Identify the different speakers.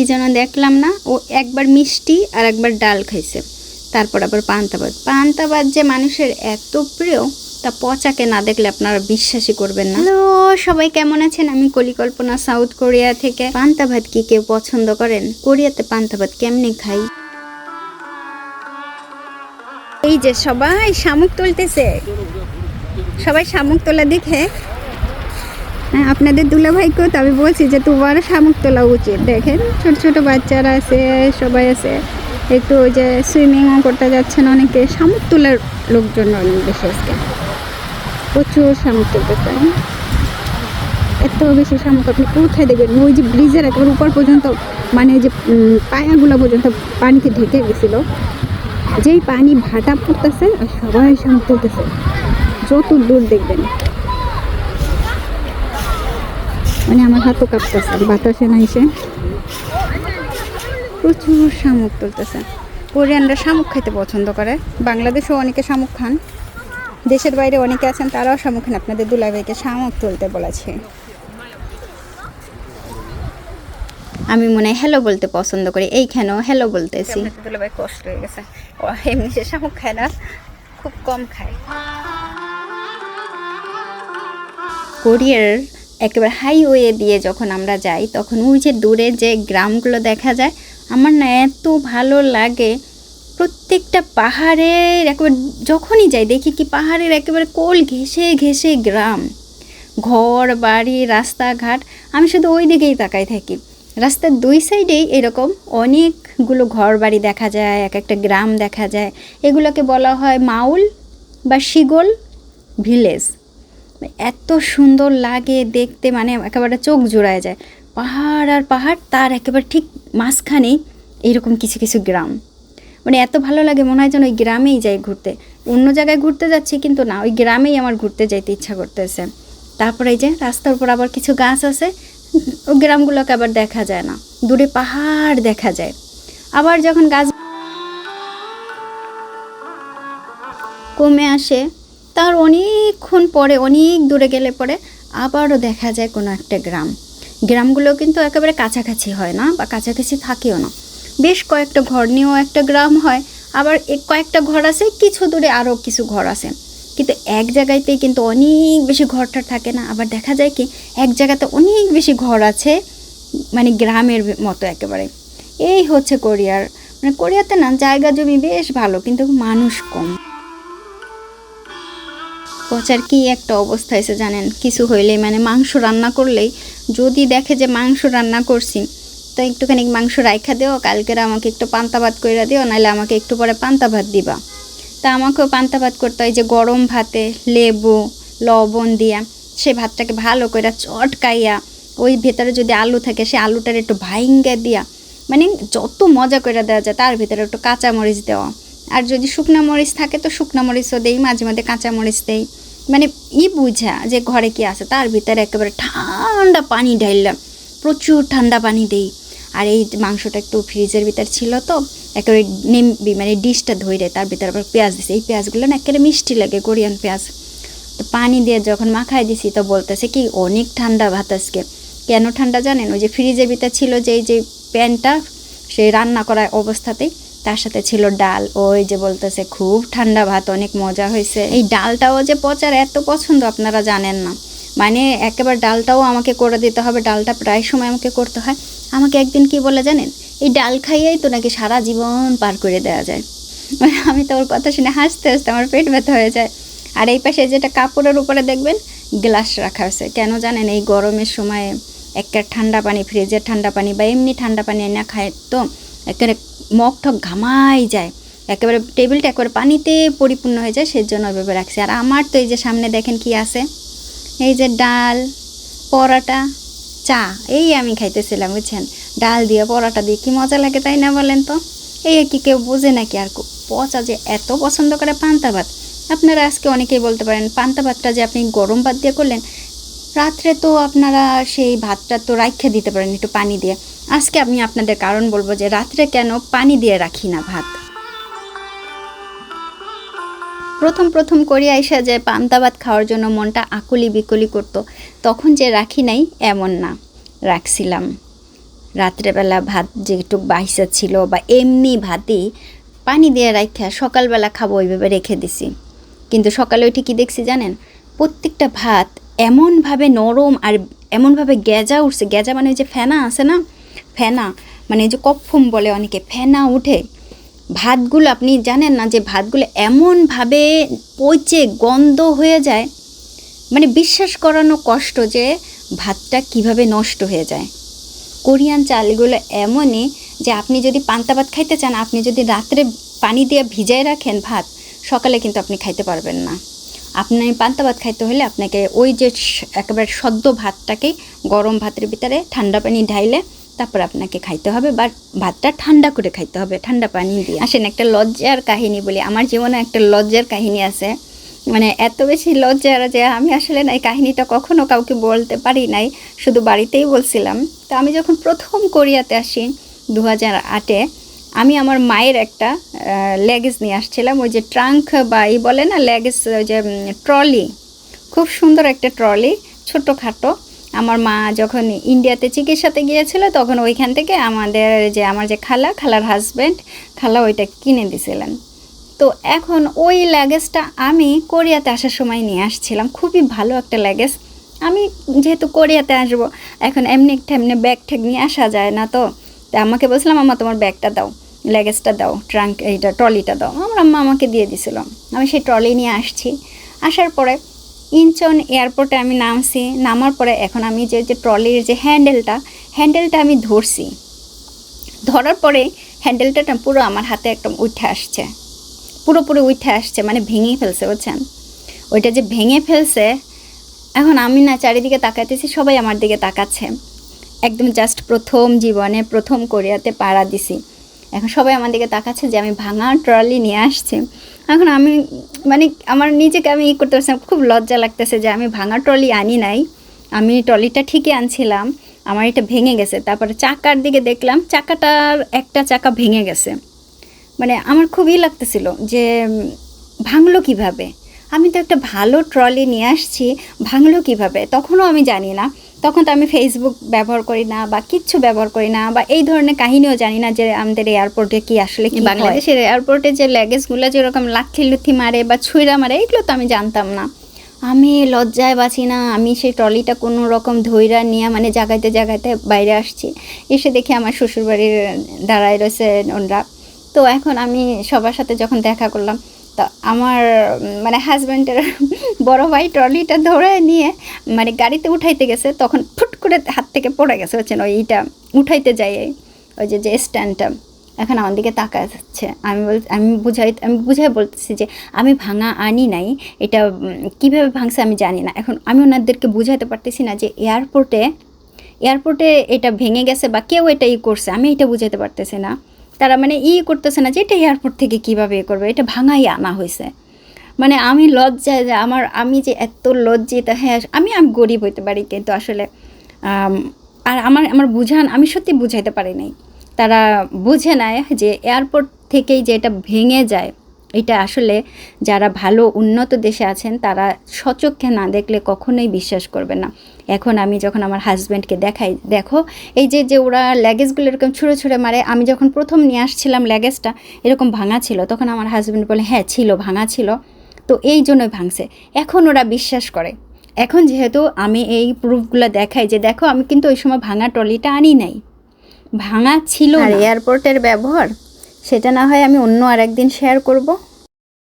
Speaker 1: কি যেন দেখলাম না, ও একবার মিষ্টি আর একবার ডাল খাইছে। তারপর আবার পান্তা ভাত। পান্তা ভাত যে মানুষের এত প্রিয়, তা পচাকে না দেখলে আপনারা বিশ্বাসই করবেন না। হ্যালো, সবাই কেমন আছেন? আমি কলিকল্পনা, সাউথ কোরিয়া থেকে। পান্তাভাত কি কেউ পছন্দ করেন? কোরিয়াতে পান্তা ভাত কেমনে খাই? এই যে সবাই শামুক তুলতেছে। সবাই শামুক তোলা দেখে আপনাদের দুলাভাইকেও তো আমি বলছি যে তোমার শামুক তোলা উচিত। দেখেন, ছোট ছোট বাচ্চারা আছে, সবাই আছে। একটু ওই যে সুইমিংও করতে যাচ্ছেন অনেকে শামুক তোলার লোকজন অনেক বেশি আজকে। প্রচুর শামুক তুলতেছে এত বেশি শামুক, আপনি কোথায় দেখবেন? ওই যে ব্রিজের একেবারে উপর পর্যন্ত মানে যে পায়াগুলো পর্যন্ত পানিতে ঢেকে গেছিল। যেই পানি ভাটা পড়তেছে সবাই শামুক তুলতেছে। যত দূর দেখবেন। মানে আমার হাতও কাঁপতেছে বাতাসে না এসে প্রচুর শামুক তুলতেছে। কোরিয়ানরা শামুক খেতে পছন্দ করে বাংলাদেশেও অনেকে শামুক খান। দেশের বাইরে অনেকে আছেন তারাও শামুক খান। আপনাদের দুলাভাইকে শামুক তুলতে বলেছে। আমি মনে হয় হ্যালো বলতে পছন্দ করি এইখানেও হ্যালো বলতেছি। দুলাভাই কষ্ট হয়ে গেছে। এমনি সে শামুক খায় না খুব কম খায়। কোরিয়ার একেবারে হাইওয়ে দিয়ে যখন আমরা যাই, তখন ওই যে দূরে যে গ্রামগুলো দেখা যায়, আমার না এত ভালো লাগে। প্রত্যেকটা পাহাড়ের একেবারে যখনই যাই, দেখি কি পাহাড়ের একেবারে কোল ঘেঁষে ঘেঁষে গ্রাম। ঘর, বাড়ি, রাস্তাঘাট, আমি শুধু ওই দিকেই তাকাই থাকি। রাস্তার দুই সাইডেই এরকম অনেকগুলো ঘর বাড়ি দেখা যায় এক একটা গ্রাম দেখা যায়। এগুলোকে বলা হয় মাউল বা শিগল ভিলেজ। এত সুন্দর লাগে দেখতে মানে একেবারে চোখ জোড়ায় যায়। পাহাড় আর পাহাড়, তার একেবারে ঠিক মাঝখানেই এইরকম কিছু কিছু গ্রাম। মানে এত ভালো লাগে, মনে হয় যেন ওই গ্রামেই যাই ঘুরতে। অন্য জায়গায় ঘুরতে যাচ্ছি কিন্তু না, ওই গ্রামেই আমার ঘুরতে যাইতে ইচ্ছা করতেছে। তারপরে যে রাস্তার উপর আবার কিছু গাছ আছে, ওই গ্রামগুলোকে আবার দেখা যায় না। দূরে পাহাড় দেখা যায়। আবার যখন গাছ কমে আসে তার অনেকক্ষণ পরে, অনেক দূরে গেলে পরে আবারও দেখা যায় কোনো একটা গ্রাম। গ্রামগুলো কিন্তু একেবারে কাছাকাছি হয় না বা কাছাকাছি থাকেও না। বেশ কয়েকটা ঘর নিয়েও একটা গ্রাম হয়, আবার কয়েকটা ঘর আছে, কিছু দূরে আরও কিছু ঘর আছে। কিন্তু এক জায়গাতেই কিন্তু অনেক বেশি ঘরটা থাকে না। আবার দেখা যায় কি, এক জায়গাতে অনেক বেশি ঘর আছে মানে গ্রামের মতো একেবারে। এই হচ্ছে কোরিয়ার। মানে কোরিয়াতে না, জায়গা জমি বেশ ভালো, কিন্তু মানুষ কম। পচার কি একটা অবস্থা এসে জানেন? কিছু হইলেই মানে মাংস রান্না করলেই, যদি দেখে যে মাংস রান্না করছি, তো একটুখানি মাংস রাইখা দিও, কালকের আমাকে একটু পান্তা ভাত কইরা দিও নাহলে আমাকে একটু পরে পান্তা ভাত দিবা। তা আমাকেও পান্তা ভাত করতে হয় যে গরম ভাতে লেবু, লবণ দিয়া, সে ভাতটাকে ভালো করে চটকাইয়া, ওই ভেতরে যদি আলু থাকে, সে আলুটার একটু ভাইঙ্গা দিয়া মানে যত মজা করে দেওয়া যায়, তার ভেতরে একটু কাঁচামরিচ দেওয়া। আর যদি শুকনা মরিচ থাকে তো শুকনা মরিচও দেই, মাঝে মাঝে কাঁচা মরিচ দেই। মানে ই বুঝা যে ঘরে কি আছে, তার ভিতরে একেবারে ঠান্ডা পানি ঢাইলাম প্রচুর ঠান্ডা পানি দেই। আর এই মাংসটা একটু ফ্রিজের ভিতর ছিল তো, একেবারে নেমবি মানে ডিশটা ধরে তার ভিতরে আবার পেঁয়াজ দিছে। এই পেঁয়াজগুলো না একেবারে মিষ্টি লাগে, কোরিয়ান পেঁয়াজ। তো পানি দিয়ে যখন মাখাই দিছি তো বলতেছে কি, অনেক ঠান্ডা ভাত আজকে। কেন ঠান্ডা জানেন? ওই যে ফ্রিজের ভিতর ছিল যে, এই যে প্যানটা সেই রান্না করা অবস্থাতেই তার সাথে ছিল ডাল। ওই যে বলতেছে, খুব ঠান্ডা ভাত, অনেক মজা হয়েছে। এই ডালটাও যে পচার এত পছন্দ আপনারা জানেন না। মানে একেবারে ডালটাও আমাকে করে দিতে হবে, ডালটা প্রায় সময় আমাকে করতে হয়। আমাকে একদিন কি বলে জানেন, এই ডাল খাইয়েই তো নাকি সারা জীবন পার করে দেওয়া যায়। মানে আমি তো ওর কথা শুনে হাসতে হাসতে আমার পেট ব্যথা হয়ে যায়। আর এই পাশে যেটা কাপড়ের উপরে দেখবেন, গ্লাস রাখা হয়েছে। কেন জানেন, এই গরমের সময় একটা ঠান্ডা পানি, ফ্রিজের ঠান্ডা পানি বা এমনি ঠান্ডা পানি এনে খায় তো একেবারে মগ ঠক ঘামাই যায়। একেবারে টেবিলটা একেবারে পানিতে পরিপূর্ণ হয়ে যায়, সেজন্য ওইভাবে রাখছি। আর আমার তো এই যে সামনে দেখেন কি আছে? এই যে ডাল, পরোটা, চা, এই আমি খাইতেছিলাম, বুঝছেন? ডাল দিয়ে, পরোটা দিয়ে, কি মজা লাগে, তাই না বলেন তো? এই আর কি কেউ বোঝে নাকি আর পচা যে এত পছন্দ করে পান্তা ভাত। আপনারা আজকে অনেকেই বলতে পারেন, পান্তা ভাতটা যে আপনি গরম ভাত দিয়ে করলেন রাত্রে তো আপনারা সেই ভাতটা তো রাইখে দিতে পারেন একটু পানি দিয়ে। আজকে আমি আপনাদের কারণ বলব যে রাত্রে কেন পানি দিয়ে রাখি না ভাত। প্রথম প্রথম কোরিয়া আইসা যে পান্তা ভাত খাওয়ার জন্য মনটা আকুলি বিকুলি করতো, তখন যে রাখি নাই এমন না, রাখছিলাম। রাত্রেবেলা ভাত যেটুক বাইসা ছিল বা এমনি ভাতই পানি দিয়ে রাখা সকালবেলা খাব ওইভাবে রেখে দিছি। কিন্তু সকালে উঠে কি দেখছি জানেন? প্রত্যেকটা ভাত এমনভাবে নরম আর এমনভাবে গেজা উঠছে গেজা মানে ওই যে ফেনা আছে না? ফেনা মানে যে কফম বলে অনেকে, ফেনা উঠে। ভাতগুলো আপনি জানেন না যে ভাতগুলো এমনভাবে পচে গন্ধ হয়ে যায় মানে বিশ্বাস করানো কষ্ট যে ভাতটা কীভাবে নষ্ট হয়ে যায়। কোরিয়ান চালগুলো এমনই যে আপনি যদি পান্তা ভাত খাইতে চান, আপনি যদি রাত্রে পানি দিয়ে ভিজায় রাখেন ভাত, সকালে কিন্তু আপনি খাইতে পারবেন না। আপনি পান্তা ভাত খাইতে হলে আপনাকে ওই যে একেবারে সদ্য ভাতটাকে গরম ভাতের ভিতরে ঠান্ডা পানি ঢাইলে তারপর আপনাকে খাইতে হবে বা ভাতটা ঠান্ডা করে খাইতে হবে, ঠান্ডা পানি দিয়ে। আসেন একটা লজ্জার কাহিনী বলি। আমার জীবনে একটা লজ্জার কাহিনী আছে। মানে এত বেশি লজ্জার যে আমি আসলে না এই কাহিনীটা কখনো কাউকে বলতে পারি নাই, শুধু বাড়িতেই বলছিলাম। তো আমি যখন প্রথম কোরিয়াতে আসি দু হাজার আটে আমি আমার মায়ের একটা লেগেজ নিয়ে আসছিলাম, ওই যে ট্রাঙ্ক বা ই বলে না লেগেজ ওই যে ট্রলি। খুব সুন্দর একটা ট্রলি, ছোটোখাটো। আমার মা যখন ইন্ডিয়াতে চিকিৎসাতে গিয়েছিল, তখন ওইখান থেকে আমাদের যে, আমার যে খালা, খালার হাজব্যান্ড খালা ওইটা কিনে দিছিলেন। তো এখন ওই ল্যাগেজটা আমি কোরিয়াতে আসার সময় নিয়ে আসছিলাম। খুবই ভালো একটা ল্যাগেজ আমি যেহেতু কোরিয়াতে আসব, এখন এমনি ঠেমনি ব্যাগ ঠ্যাগ নিয়ে আসা যায় না তো। তা আমাকে বলছিলাম, আম্মা, তোমার ব্যাগটা দাও লেগেজটা দাও ট্রাঙ্ক এইটা, ট্রলিটা দাও। আমার আম্মা আমাকে দিয়ে দিছিল। আমি সেই ট্রলি নিয়ে আসছি। আসার পরে ইনচন এয়ারপোর্টে আমি নামছি। নামার পরে এখন আমি যে যে ট্রলির যে হ্যান্ডেলটা হ্যান্ডেলটা আমি ধরছি। ধরার পরে হ্যান্ডেলটা পুরো আমার হাতে একদম উঠে আসছে। পুরোপুরি উঠে আসছে মানে ভেঙে ফেলছে, বুঝছেন? ওইটা যে ভেঙে ফেলছে, এখন আমি না চারিদিকে তাকাইতেছি, সবাই আমার দিকে তাকাচ্ছে। একদম জাস্ট প্রথম জীবনে প্রথম কোরিয়াতে পাড়া দিছি। এখন সবাই আমার দিকে তাকাচ্ছে যে আমি ভাঙা ট্রলি নিয়ে আসছি। এখন আমি মানে আমার নিজেকে আমি ই করতে পারছিলাম খুব লজ্জা লাগতেছে যে আমি ভাঙা ট্রলি আনি নাই। আমি ট্রলিটা ঠিকই আনছিলাম, আমার এটা ভেঙে গেছে। তারপরে চাকার দিকে দেখলাম, চাকাটার একটা চাকা ভেঙে গেছে। মানে আমার খুবই লাগতেছিল যে ভাঙলো কীভাবে? আমি তো একটা ভালো ট্রলি নিয়ে আসছি, ভাঙলো কীভাবে? তখনও আমি জানি না। তখন তো আমি ফেসবুক ব্যবহার করি না বা কিচ্ছু ব্যবহার করি না বা এই ধরনের কাহিনীও জানি না যে আমাদের এয়ারপোর্টে কি আসলে কি বাংলাদেশের এয়ারপোর্টে যে ল্যাগেজগুলো যেরকম লাথি লুথি মারে বা ছুঁড়া মারে, এগুলো তো আমি জানতাম না। আমি লজ্জায় বাঁচি না, আমি সেই ট্রলিটা কোনো রকম ধৈরা নিয়ে মানে জাগাইতে জাগাইতে বাইরে আসছি। এসে দেখি আমার শ্বশুরবাড়ির দাঁড়ায় রয়েছে ওনরা। তো এখন আমি সবার সাথে যখন দেখা করলাম তো আমার মানে হাজব্যান্ডের বড় ভাই ট্রলিটা ধরে নিয়ে মানে গাড়িতে উঠাইতে গেছে, তখন ফুট করে হাত থেকে পড়ে গেছে হচ্ছেন ওই ইটা উঠাইতে যাই, ওই যে যে স্ট্যান্ডটা। এখন আমার দিকে তাকায় যাচ্ছে। আমি বল, আমি বুঝাই আমি বুঝাই বলতেছি যে, আমি ভাঙা আনি নাই, এটা কীভাবে ভাঙছে আমি জানি না। এখন আমি ওনাদেরকে বুঝাইতে পারতেছি না যে এয়ারপোর্টে এয়ারপোর্টে এটা ভেঙে গেছে বা কেউ এটা ই করছে, আমি এটা বুঝাইতে পারতেছি না। তারা মানে ই করতেছে না যে এটা এয়ারপোর্ট থেকে কীভাবে এ করবে, এটা ভাঙাই আনা হয়েছে। মানে আমি লজ্জায় যে আমার, আমি যে এত লজ্জিত হ্যাঁ আমি আমি গরিব হইতে পারি কিন্তু আসলে আর আমার আমার বুঝান, আমি সত্যি বুঝাইতে পারি নাই। তারা বুঝে নেয় যে এয়ারপোর্ট থেকেই যে এটা ভেঙে যায় এটা আসলে যারা ভালো উন্নত দেশে আছেন তারা সচক্ষে না দেখলে কখনোই বিশ্বাস করবে না। এখন আমি যখন আমার হাজব্যান্ডকে দেখাই দেখো এই যে যে ওরা ল্যাগেজগুলো এরকম ছুঁড়ে ছুঁড়ে মারে আমি যখন প্রথম নিয়ে আসছিলাম ল্যাগেজটা এরকম ভাঙা ছিল। তখন আমার হাজব্যান্ড বলে হ্যাঁ ছিল ভাঙা ছিল। তো এই জন্যই ভাঙছে। এখন ওরা বিশ্বাস করে। এখন যেহেতু আমি এই প্রুফগুলো দেখাই যে দেখো আমি কিন্তু ওই সময় ভাঙা ট্রলিটা আনি নাই। ভাঙা ছিল এয়ারপোর্টের ব্যবহার? সেটা না হয় আমি অন্য আরেকদিন শেয়ার করব।